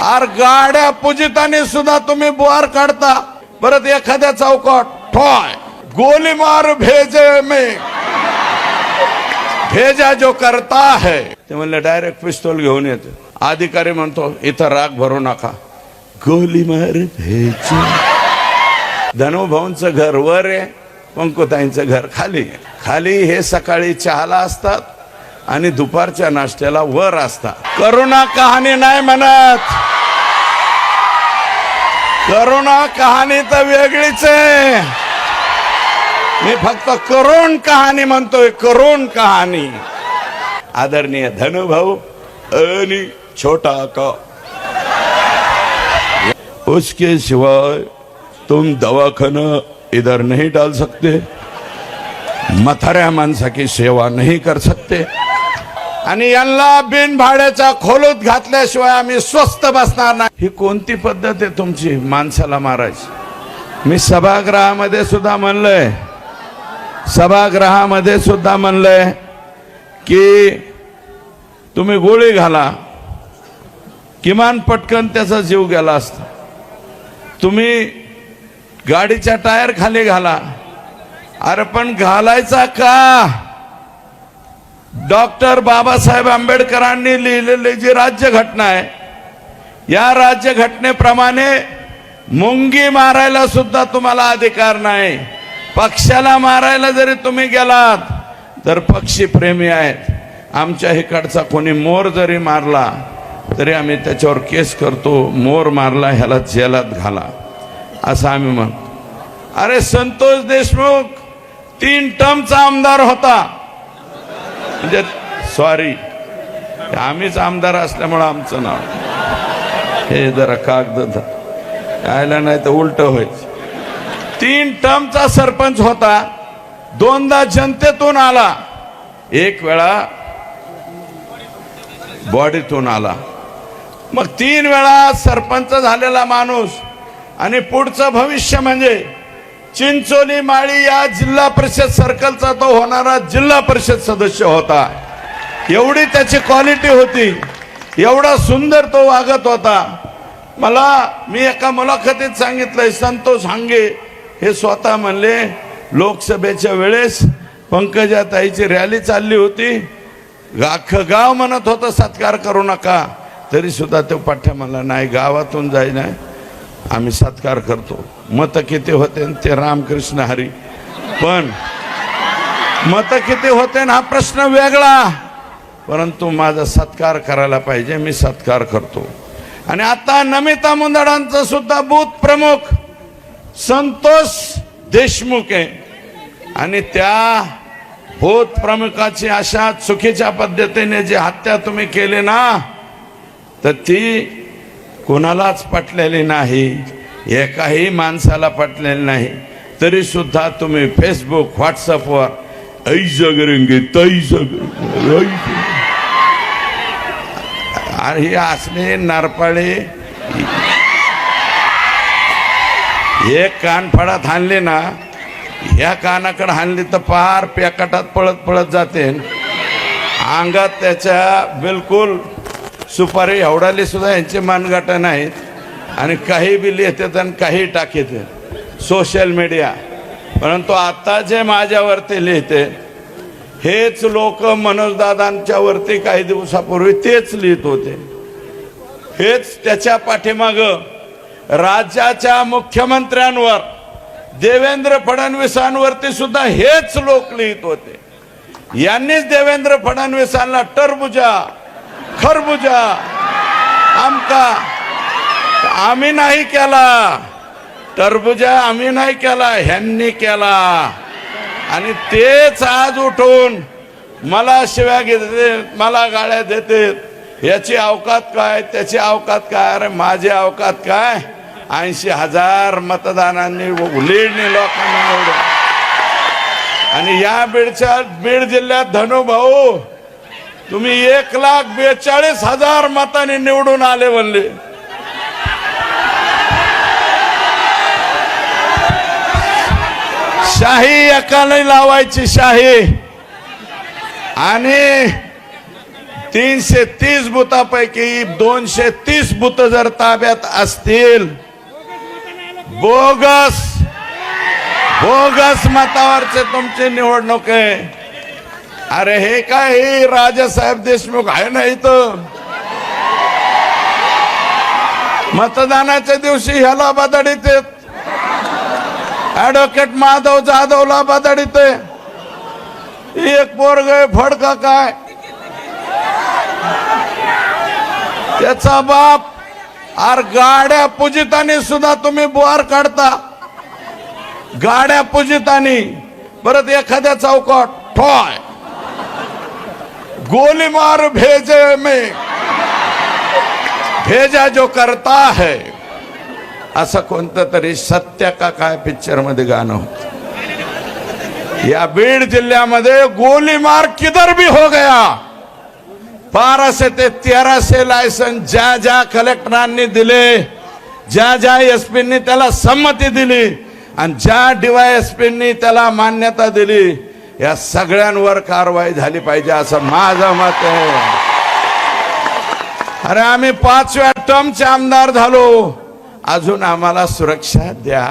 R गाड्या पूजिताने सुद्धा तुम्ही बुवार काढता. परत एखाद्या चौकात ठॉय. गोली मार भेजे मे. भेजा जो करता है. ते म्हणले डायरेक्ट पिस्तोल घेऊन येते. अधिकारी म्हणतो इथं राग भरू नका. गोली मार भेजे. धनुभाऊंचं घर वर आहे पंकुताईंचं घर खाली खाली हे सकाळी चहाला असतात. आणि दुपारच्या नाश्त्याला वर असता. करुणा कहाणी नाही म्हणत. करुणा कहाणी तर वेगळीच आहे. मी फक्त करुण कहाणी म्हणतोय करुण कहाणी. आदरणीय धनुभाऊ आणि छोटा का? उसके सिवाय तुम दवाखाना इधर नहीं डाल सकते। म्हाताऱ्या माणसाची सेवा नहीं कर सकते। आणि यांना बिन भाड्याचा खोलूत घातल्याशिवाय आम्ही स्वस्त बसणार नाही. ही कोणती पद्धत आहे तुमची माणसाला मारायची? मी सभागृहामध्ये सुद्धा म्हणलंय. सभागृहामध्ये सुद्धा म्हणलंय की तुम्ही गोळी घाला. किमान पटकन त्याचा जीव गेला असता. तुम्ही गाडीच्या टायर खाली घाला. अरे पण घालायचा का? डॉक्टर बाबासाहेब आंबेडकरांनी लिहिलेली जी राज्यघटना आहे या राज्यघटनेप्रमाणे मुंगी मारायला सुद्धा तुम्हाला अधिकार नाही. पक्षाला मारायला जरी तुम्ही गेलात तर पक्षी प्रेमी आहेत. आमच्या इकडचा कोणी मोर जरी मारला तरी आम्ही त्याच्यावर केस करतो मोर मारला ह्याला जेलात घाला. असं आम्ही म्हणतो. अरे संतोष देशमुख तीन टर्मचा आमदार होता. म्हणजे सॉरी आम्हीच आमदार असल्यामुळं आमचं नाव. हे जरा कागद यायला नाही तर उलट व्हायचं तीन टर्मचा सरपंच होता. दोनदा जनतेतून आला. एक वेळा बॉडीतून आला. मग तीन वेळा सरपंच झालेला माणूस आणि पुढचं भविष्य म्हणजे चिंचोली माळी या जिल्हा परिषद सर्कलचा तो होणारा जिल्हा परिषद सदस्य होता. एवढी त्याची क्वालिटी होती. एवढा सुंदर तो वागत होता. मला मी एका मुलाखतीत सांगितलंय संतोष हांगे हे स्वतः म्हणले लोकसभेच्या वेळेस पंकजाताईची रॅली चालली होती. अख्खं गाव म्हणत होतं सत्कार करू नका तरी सुद्धा तो पाठ्या मला नाही गावातून जाई नाही आम्ही सत्कार करतो. मत किती होते ते रामकृष्ण हरी. पण मत किती होते हा प्रश्न वेगळा. परंतु माझा सत्कार करायला पाहिजे मी सत्कार करतो. आणि आता नमिता मुंदडांचं सुद्धा बूथ प्रमुख संतोष देशमुख आहे. आणि त्या होत प्रमुखाची अशा चुकीच्या पद्धतीने जी हत्या तुम्ही केली ना तर ती कोणालाच पटलेली नाही एकाही माणसाला पटलेली नाही. तरी सुद्धा तुम्ही फेसबुक व्हॉट्सअपवर ऐ जगरंगे तै जग अरे हे असले नारपाळे. एक कानफडात हाणले ना ह्या कानाकडे हाणली तर पार पॅकटात पळत पळत जाते. अंगात त्याच्या बिलकुल सुपारी एवढाली सुद्धा यांची मानगाटा नाहीत. आणि काही बी लिहितात आणि काही टाकीते सोशल मीडिया परंतु आता जे माझ्यावरती लिहिते हेच लोक मनोजदादांच्यावरती काही दिवसापूर्वी तेच लिहित होते. हेच त्याच्या पाठीमाग राज्याच्या मुख्यमंत्र्यांवर देवेंद्र फडणवीसांवरती सुद्धा हेच लोक लिहित होते. यांनीच देवेंद्र फडणवीसांना टरबुजा खरबुजा. आमका आम्ही नाही केला. टरबुजा आम्ही नाही केला ह्यांनी केला. आणि तेच आज उठून मला शिव्या घेते मला गाड्या देते. याची अवकात काय त्याची अवकात काय अरे माझी अवकात काय? ऐंशी हजार मतदानांनी उलीडणी लोकांना निवडून. आणि या बीडच्या बीड जिल्ह्यात धनुभाऊ तुम्ही एक लाख बेचाळीस हजार मताने निवडून आले म्हणले. शाही एकाला लावायची शाही. आणि तीनशे तीस बुथापैकी दोनशे तीस बुथ जर ताब्यात असतील बोगस बोगस मतावरचे तुमची निवडणूक. आहे अरे हे काय हे राजासाहेब देशमुख आहे ना इथं? मतदानाच्या दिवशी ह्याला बदडीत ऍडव्होकेट माधव जाधवला बदडीत एक पोरग फडका काय? त्याचा बाप आर गाड्या पूजितानी सुद्धा तुम्ही बुवार काढता. गाड्या पूजितानी. परत एखाद्या चौकट ठोय. गोलीमार भेजे में। भेजा जो करता है असं कोणतं तरी सत्य का काय पिक्चरमध्ये गाणं होत? या बीड जिल्ह्यामध्ये गोलीमार किधर भी हो गया। बाराशे ते तेराशे लायसन ज्या ज्या कलेक्टरांनी दिले ज्या ज्या एसपींनी त्याला संमती दिली आणि ज्या डीवायएसपींनी त्याला मान्यता दिली या सगळ्यांवर कारवाई झाली पाहिजे असं माझं मत आहे. अरे आम्ही पाचव्या टर्मचे आमदार झालो. अजून आम्हाला सुरक्षा द्या.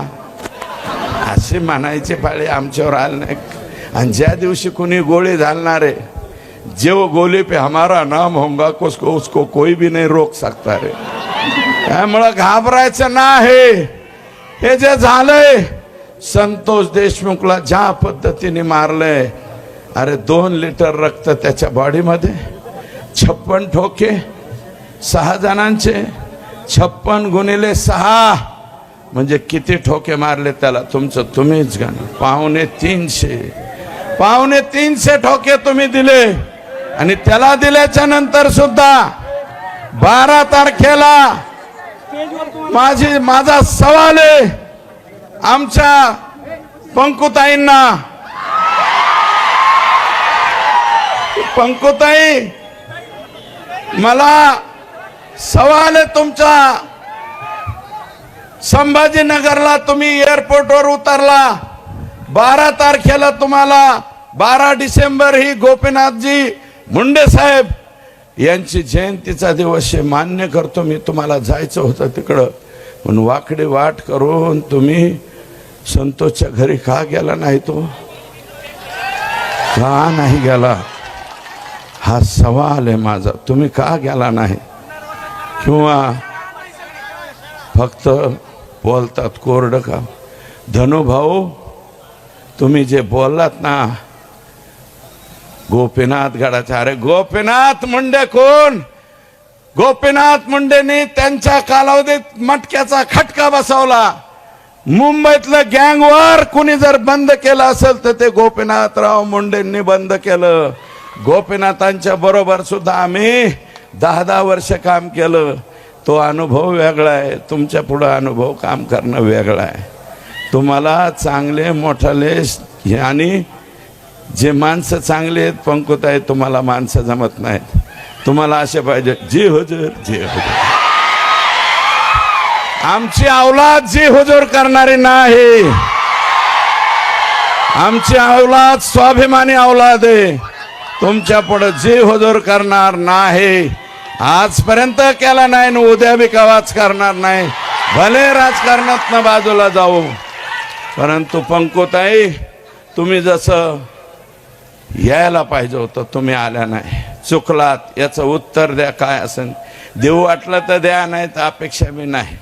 असे म्हणायचे पाळी आमच्यावर आले नाही. आणि ज्या दिवशी कोणी गोळी घालणारे जेव गोली पे हमारा नाम होगा उसको उसको कोई भी नाही रोक सकता रे. त्यामुळं घाबरायचं नाही. हे जे झालंय संतोष देशमुखला ज्या पद्धतीने मारलंय अरे दोन लिटर रक्त त्याच्या बॉडीमध्ये छप्पन ठोके सहा जणांचे छप्पन गुणिले सहा. म्हणजे किती ठोके मारले त्याला? तुमचं तुम्हीच गाणं. पाहुणे तीनशे. पाहुणे तीनशे ठोके तुम्ही दिले. आणि त्याला दिल्याच्या नंतर सुद्धा बारा तारखेला माझी माझा सवाल आहे. आमच्या पंकुताईंना. पंकुताई मला सवाल आहे तुमचा. संभाजीनगरला तुम्ही एअरपोर्टवर उतरला. बारा तारखेला तुम्हाला बारा डिसेंबर ही गोपीनाथजी मुंडे साहेब यांची जयंतीचा दिवस मान्य करतो. मी तुम्हाला जायचं होतं तिकडं. पण वाकडे वाट करून तुम्ही संतोषच्या घरी का गेला नाही तो? का नाही गेला? हा सवाल आहे माझा. तुम्ही का गेला नाही? किंवा फक्त बोलतात कोरडं का धनुभाऊ तुम्ही जे बोललात ना गोपीनाथ गडाच्या अरे गोपीनाथ मुंडे कोण? गोपीनाथ मुंडेंनी त्यांच्या कालावधीत मटक्याचा खटका बसवला. मुंबईतलं गँगवर कुणी जर बंद केलं असेल तर ते गोपीनाथराव मुंडेंनी बंद केलं. गोपीनाथांच्या बरोबर सुद्धा आम्ही दहा दहा वर्ष काम केलं. तो अनुभव वेगळा आहे. तुमच्या पुढं अनुभव काम करणं वेगळं आहे. तुम्हाला चांगले मोठाले आणि जे माणसं चांगले आहेत पंकुत आहेत तुम्हाला माणसं जमत नाहीत. तुम्हाला असे पाहिजे जे हुजूर जे हजर. आमची अवलाद जे हुजूर करणारी नाही. आमची अवलाद स्वाभिमानी अवलाद आहे. तुमच्यापुढे जे हजर करणार नाही आजपर्यंत केला नाही आणि उद्या बी कवाच करणार नाही. भले राजकारणात बाजूला जाऊ परंतु पंकुताई तुम्ही जसं यायला पाहिजे होतं तुम्ही आल्या नाही. चुकलात याचं उत्तर द्या काय असेल. देऊ वाटलं तर द्या नाही तर अपेक्षा मी नाही.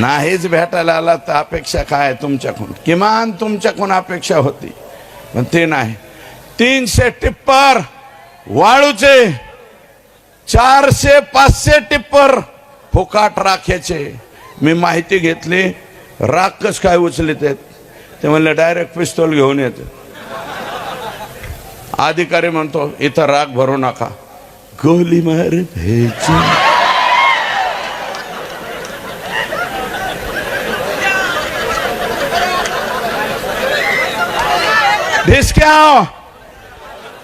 नाहीच भेटायला आला तर अपेक्षा काय तुमच्याकडून? किमान तुमच्याकडून अपेक्षा होती पण ते नाही. तीनशे टिप्पर वाळूचे चारशे पाचशे टिप्पर फुकाट राखेचे. मी माहिती घेतली राख कस काय उचलित आहेत? ते म्हणले डायरेक्ट पिस्तोल घेऊन येते अधिकारी म्हणतो इथं राग भरू नका. गोली मार भेजी. ढिसक्याव.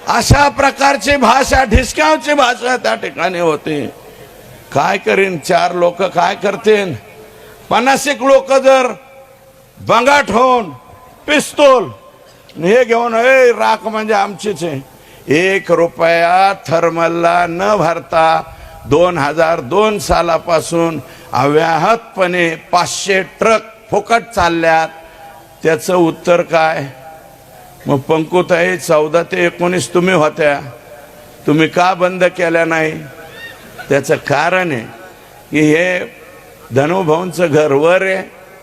अशा प्रकारची भाषा ढिसक्यावची भाषा त्या ठिकाणी होती. काय करीन चार लोक काय करतील? पन्नास एक लोक जर बंगाट होऊन पिस्तूल हे घेऊन ए राख म्हणजे आमचीच आहे. एक रुपया थर्मलला न भरता दोन हजार दोन सालापासून अव्याहतपणे पाचशे ट्रक फुकट चालल्यात. त्याचं उत्तर काय? मग पंकुताई चौदा ते एकोणीस तुम्ही होत्या. तुम्ही का बंद केल्या नाही? त्याचं कारण आहे की हे धनुभाऊंचं घर वर आहे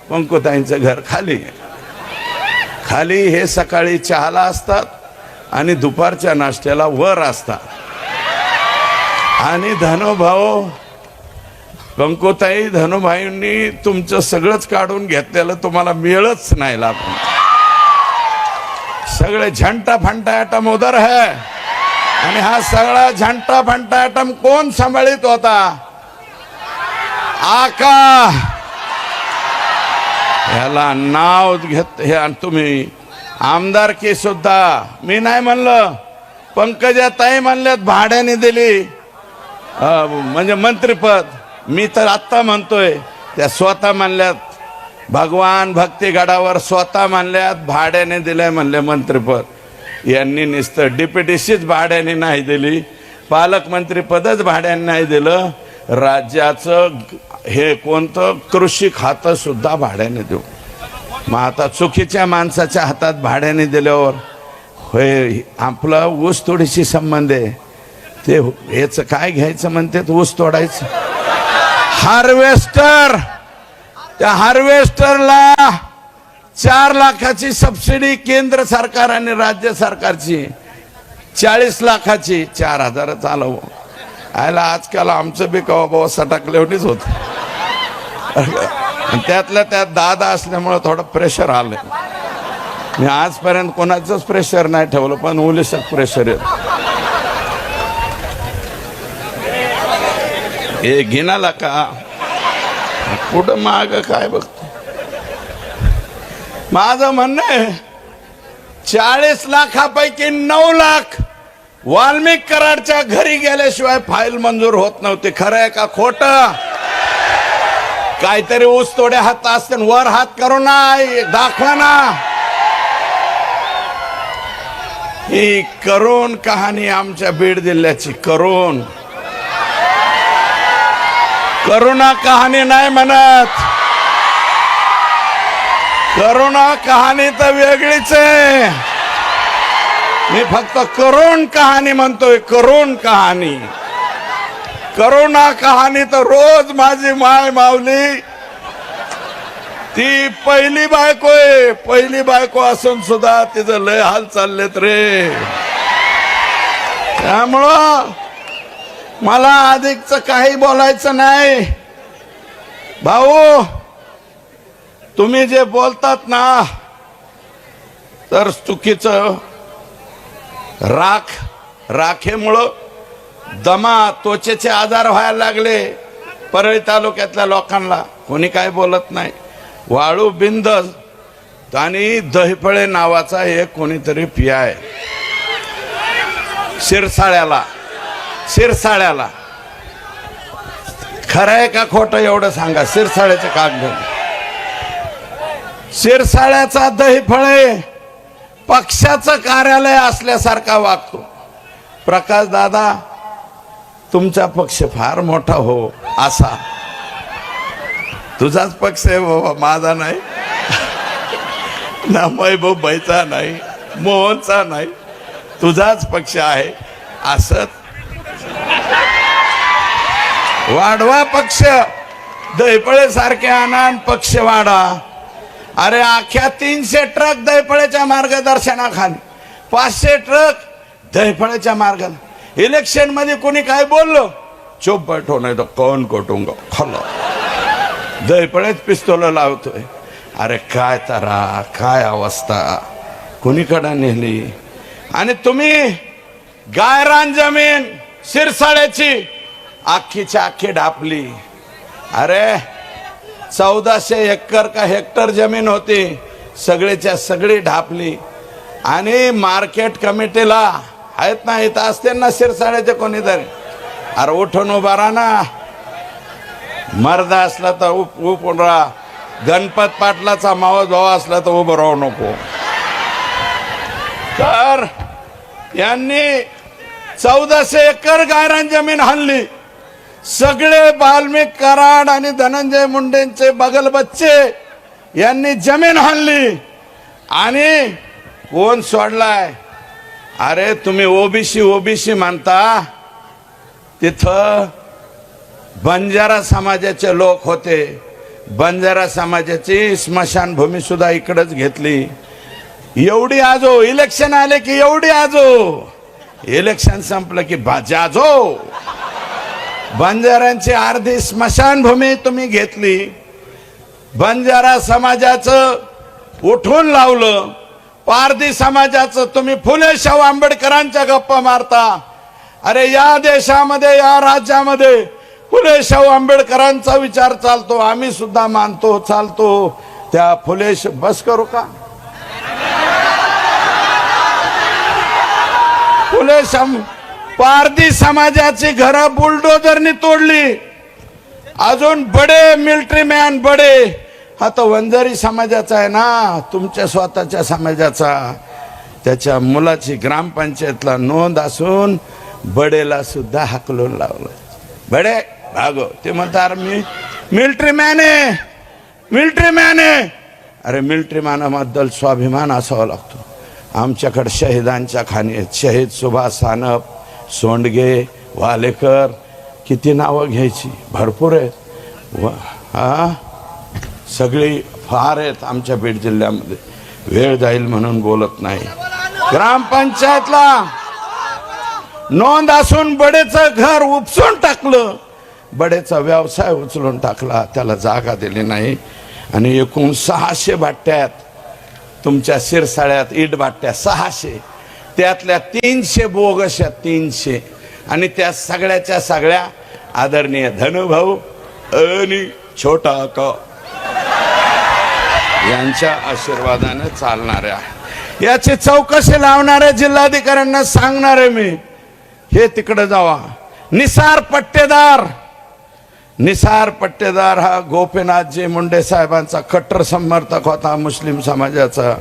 पंकुताईंचं घर खाली आहे. खाली हे सकाळी चहाला असतात आणि दुपारच्या नाश्त्याला वर असतात. आणि धनुभाऊ कंकोताई धनुभाईंनी तुमचं सगळंच काढून घेतलेलं तुम्हाला मिळच नाही लागून सगळे झंटा फंटा ॲटम उदर है. आणि हा सगळा झंटा फंटा ॲटम कोण सांभाळीत होता? आका! ह्याला नाव घेत हे आणि तुम्ही. आमदारकी सुद्धा. मी नाही म्हणलं. पंकजा ताई म्हणल्यात भाड्याने दिली. म्हणजे मंत्रीपद. मी तर आत्ता म्हणतोय त्या स्वतः म्हणल्यात. भगवान भक्तीगडावर स्वतः म्हणल्यात भाड्याने दिलंय म्हणले मंत्रीपद. यांनी नुसतं डिप्युटीशीच भाड्याने नाही दिली. पालकमंत्रीपदच भाड्याने नाही दिलं. राज्याचं हे कोणतं कृषी खातं सुद्धा भाड्याने देऊ. मग आता चुकीच्या माणसाच्या हातात भाड्याने दिल्यावर होय आपला ऊस तोडीशी संबंध आहे. ते याचं काय घ्यायचं म्हणते? ऊस तोडायचं. हार्वेस्टर! त्या हार्वेस्टरला चार लाखाची सबसिडी केंद्र सरकार आणि राज्य सरकारची. चाळीस लाखाची. चार हजार चालव. आयला आजकाल आमचं बी कवा बाबा सटाकलेवणीच होत. त्यातल्या त्यात दादा असल्यामुळं थोडं प्रेशर आलं मी आजपर्यंत कोणाचंच प्रेशर नाही ठेवलं पण उलिसक प्रेशर येत. हे घेणाला का? कुठं माग काय बघतो? माझं म्हणणं आहे चाळीस लाखापैकी नऊ लाख वाल्मिक कराडच्या घरी गेल्याशिवाय फाईल मंजूर होत नव्हती. खरं आहे का खोट? काहीतरी ऊस तोडे हात असते वर हात करू ना दाखवा ना. ही करून कहाणी आमच्या बीड जिल्ह्याची करून करुणा कहाणी नाही म्हणत. करुणा कहाणी तर वेगळीच आहे. मी फक्त करुण कहाणी म्हणतोय करुण कहाणी. करुणा कहाणी तर रोज माझी माय मावली ती पहिली बायको आहे पहिली बायको असून सुद्धा तिचं लय हाल चाललेत रे. त्यामुळं मला अधिकच काही बोलायचं नाही. भाऊ तुम्ही जे बोलतात ना तर चुकीचं. राख राखेमुळं दमा त्वचेचे आजार व्हायला लागले परळी तालुक्यातल्या लोकांना. कोणी काय बोलत नाही. वाळू बिंद आणि दहीफळे नावाचा एक कोणीतरी पिया आहे. शिरसाळ्याला शिरसाळ्याला. खरं आहे का खोटं एवढं सांगा. शिरसाळ्याचे कागद. शिरसाळ्याचा दहीफळे पक्षाचं कार्यालय असल्यासारखा वागतो. प्रकाश दादा तुमचा पक्ष फार मोठा हो असा. तुझाच पक्ष आहे बाबा माझा नाही. ना मैबूबाईचा नाही मोहनचा नाही. तुझाच पक्ष आहे असत वाढवा पक्ष. दैपळे सारखे आणा पक्ष वाढा. अरे अख्ख्या तीनशे ट्रक दैपळेच्या मार्गदर्शनाखाली. पाचशे ट्रक दैफळ्याच्या मार्गाला. इलेक्शनमध्ये कोणी काय बोललो? चुप बैठो नाही तर कोण कोटुंग? खलो दैफळेच पिस्तोल लावतोय. अरे काय तारा काय अवस्था? कुणीकडे नेली? आणि तुम्ही गायरान जमीन शिरसाळ्याची अख्खीच्या अख्खी ढापली. अरे चौदाशे एकर का हेक्टर जमीन होती. सगळीच्या सगळी ढापली. आणि मार्केट कमिटीला आहेत ना इथं असते ना शिरसाळ्याचे कोणीतरी. अरे उठून उभा राहा ना. मर्द असला तर उप उपून राहा. गणपत पाटलाचा मावस भाऊ असला तर उभं राहू नको. तर यांनी चौदाशे एकर गायरान जमीन हल्ली सगळे वाल्मिक कराड आणि धनंजय मुंडेंचे बगल बच्चे यांनी जमीन हल्ली आणि कोण सोडलाय? अरे तुम्ही ओबीसी ओबीसी मानता. तिथं बंजारा समाजाचे लोक होते. बंजारा समाजाची स्मशानभूमी सुद्धा इकडंच घेतली. एवढी आजो इलेक्शन आले की एवढी आजो. इलेक्शन संपलं की बाजाजो बंजाऱ्यांची अर्धी स्मशानभूमी तुम्ही घेतली. बंजारा समाजाचं उठून लावलं. पारधी समाजाचं तुम्ही फुले शाहू आंबेडकरांच्या गप्पा मारता. अरे या देशामध्ये या राज्यामध्ये फुले शाहू आंबेडकरांचा विचार चालतो. आम्ही सुद्धा मानतो चालतो. त्या फुले बस करू का? फुले शाहू पारधी समाजाची घरं बुलडोजरनी तोडली. अजून बडे मिलिटरी मॅन बडे. हा तो वंजारी समाजाचा आहे ना तुमच्या स्वतःच्या समाजाचा. त्याच्या मुलाची ग्रामपंचायतला नोंद असून बडेला सुद्धा हाकलून लावलं. बडे भागो. ते म्हणतात मी मिलिटरी मॅन आहे. मिलिटरी मॅन आहे. अरे मिलिटरी मॅनाबद्दल स्वाभिमान असावा लागतो. आमच्याकडे शहीदांच्या खाणी आहेत. शहीद सुभाष सानप सोंडगे वालेकर किती नावं घ्यायची? भरपूर आहेत. व हा? सगळी फार आहेत आमच्या बीड जिल्ह्यामध्ये. वेळ जाईल म्हणून बोलत नाही. ग्रामपंचायतला नोंद असून बडेचं घर उपसून टाकलं. बडेचा व्यवसाय उचलून टाकला. त्याला जागा दिली नाही. आणि एकूण सहाशे बाट्यात तुमच्या शिरसाळ्यात ईट बाट्या सहाशे. त्यातल्या तीनशे बोगस तीनशे आणि त्या सगळ्याच्या सगळ्या आदरणीय धनुभाऊ आणि छोटा का? यांच्या आशीर्वादाने चालणाऱ्या याची चौकशी लावणाऱ्या जिल्हाधिकाऱ्यांना सांगणार आहे मी. हे तिकडे जावा. निसार पट्टेदार. निसार पट्टेदार हा गोपीनाथजी मुंडे साहेबांचा कट्टर समर्थक होता मुस्लिम समाजाचा.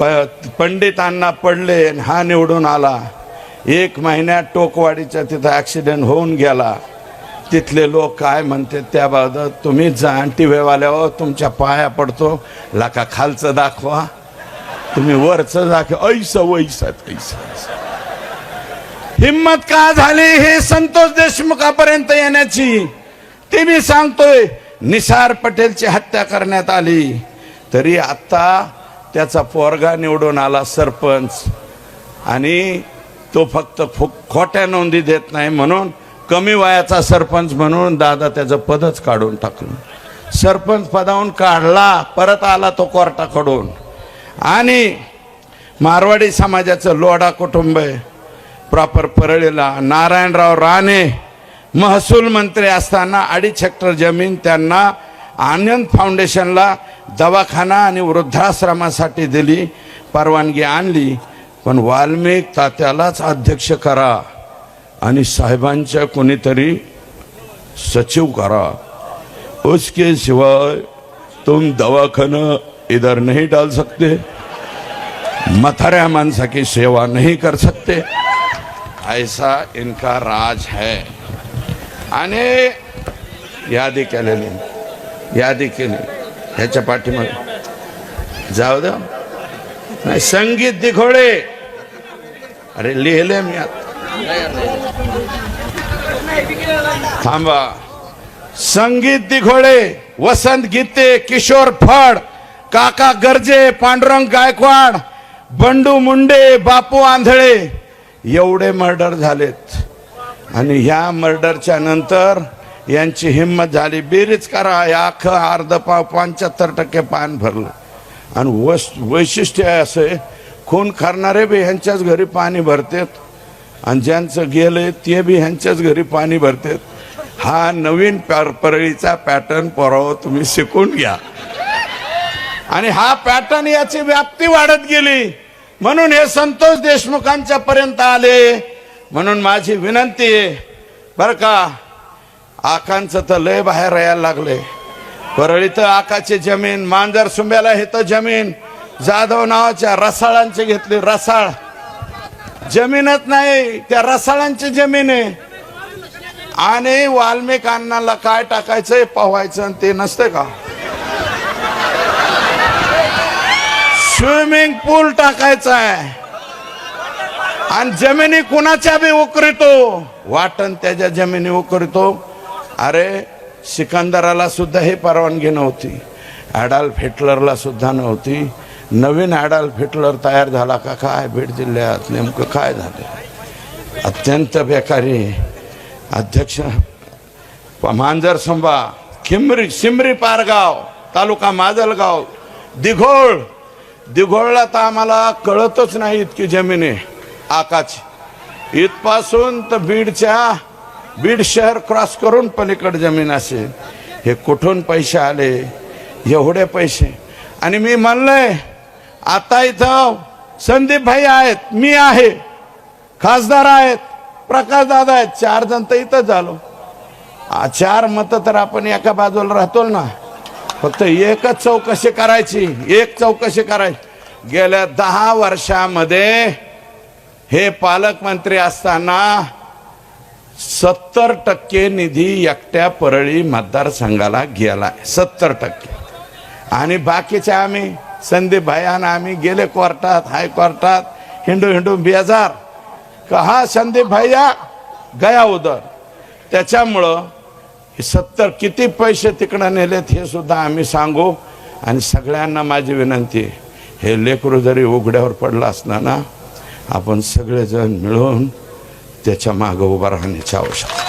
प- पंडितांना पडले आणि हा निवडून आला. एक महिन्यात टोकवाडीच्या तिथं ॲक्सिडेंट होऊन गेला. तिथले लोक काय म्हणते त्याबाबत तुम्ही जा टीव्हीवाल्यावर हो, तुमच्या पाया पडतो. लाका खालचं दाखवा. तुम्ही वरचं दाखवा. ऐस वैसा ऐसा हिंमत का झाली हे संतोष देशमुखापर्यंत येण्याची? ते मी सांगतोय निसार पटेलची हत्या करण्यात आली. तरी आता त्याचा पोरगा निवडून आला सरपंच. आणि तो फक्त फु खोट्या नोंदी देत नाही म्हणून कमी वयाचा सरपंच म्हणून दादा त्याचं पदच काढून टाकलं. सरपंच पदावून काढला परत आला तो कोर्टाकडून. आणि मारवाडी समाजाचं लोढा कुटुंब आहे. प्रॉपर परळीला नारायणराव राणे महसूल मंत्री असताना अडीच हेक्टर जमीन त्यांना आनंद फाउंडेशनला दवाखाना आणि वृद्धाश्रमासाठी दिली परवानगी आणली पण वाल्मिक तात्यालाच अध्यक्ष करा आणि साहेबांच्या कोणीतरी सचिव करा. उसके सिवाय तुम दवाखाना इधर नहीं डाल सकते. मथाऱ्या माणसा की सेवा नहीं कर सकते. ऐसा इनका राज है। आणि यादी केलेली यादी केली ह्याच्या पाठीमाग. जाऊ द्या नाही संगीत दिघोळे अरे लिहिले मी आता. थांबा. संगीत दिघोळे वसंत गीते किशोर फड काका गर्जे पांडुरंग गायकवाड बंडू मुंडे बापू आंधळे. एवढे मर्डर झालेत. आणि ह्या मर्डरच्या नंतर यांची हिंमत झाली. बेरीज करा. या अख्खं अर्ध पाव पंच्याहत्तर टक्के पान भरलं. आणि वस वैशिष्ट्य आहे खून करणारे बी ह्यांच्याच घरी पाणी भरतात. आणि ज्यांचं गेलंय ते बी ह्यांच्याच घरी पाणी भरतात. हा नवीन परळीचा पॅटर्न पोराव तुम्ही शिकून घ्या. आणि हा पॅटर्न याची व्याप्ती वाढत गेली. म्हणून हे संतोष देशमुखांच्या पर्यंत आले. म्हणून माझी विनंती आहे बरं का? आकांचं तर लय बाहेर यायला लागले. परळीत आकाची जमीन मांजर सुंब्याला हे तर जमीन जाधव नावाच्या रसाळांची घेतली रसाळ. जमीनच नाही त्या रसाळांची जमीन आहे. आणि वाल्मिक काय टाकायचंय पोहायचं आणि ते नसते का? स्विमिंग पूल टाकायचा आहे आणि जमिनी कुणाच्या बी उकरितो? वाटण त्याच्या जमिनी उकरितो. अरे सिकंदराला सुद्धा ही परवानगी नव्हती. ॲडॉल्फ हिटलरला सुद्धा नव्हती. नवीन ॲडॉल्फ हिटलर तयार झाला का? काय बीड जिल्ह्यात? नेमकं काय झालं? अत्यंत बेकारी. अध्यक्ष प- मांजर संभा खिमरी सिमरी पारगाव तालुका माजलगाव दिघोळ. दिघोळला तर आम्हाला कळतच नाही इतकी जमीन. आहे आकाची इथपासून तर बीडच्या बीड शहर क्रॉस करून पलीकड जमीन असेल हे कुठून पैसे आले? एवढे पैसे. आणि मी म्हणलंय आता इथं संदीप भाई आहेत मी आहे. खासदार आहेत प्रकाश दादा आहेत चार जण तर इथंच झालो. आ, चार मत तर आपण एका बाजूला राहतो ना. फक्त एकच चौकशी करायची एक चौकशी करायची. गेल्या दहा वर्षामध्ये हे पालकमंत्री असताना सत्तर टक्के निधी एकट्या परळी मतदारसंघाला गेला सत्तर टक्के. आणि बाकीचे आम्ही संदीप भायान आम्ही गेले कोर्टात हायकोर्टात हिंडू हिंडू बेजार. का हा संदीप भैया गया उदर. त्याच्यामुळं सत्तर किती पैसे तिकडं नेलेत हे सुद्धा आम्ही सांगू. आणि सगळ्यांना माझी विनंती हे लेकरू जरी उघड्यावर पडलं असताना ना आपण सगळेजण मिळून त्याच्या मागं उभं राहण्याची आवश्यकता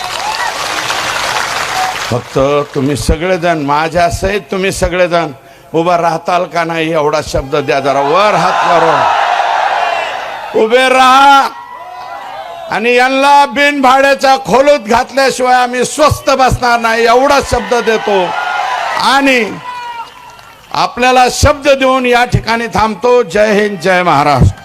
फक्त तुम्ही सगळेजण माझ्या सहित तुम्ही सगळेजण उभा राहताल का नाही एवढा शब्द द्या जरा वर हात करून उभे राहा. आणि यांना बिन भाड्याच्या खोलूत घातल्याशिवाय आम्ही स्वस्त बसणार नाही एवढा शब्द देतो. आणि आपल्याला शब्द देऊन या ठिकाणी थांबतो. जय हिंद जय महाराष्ट्र.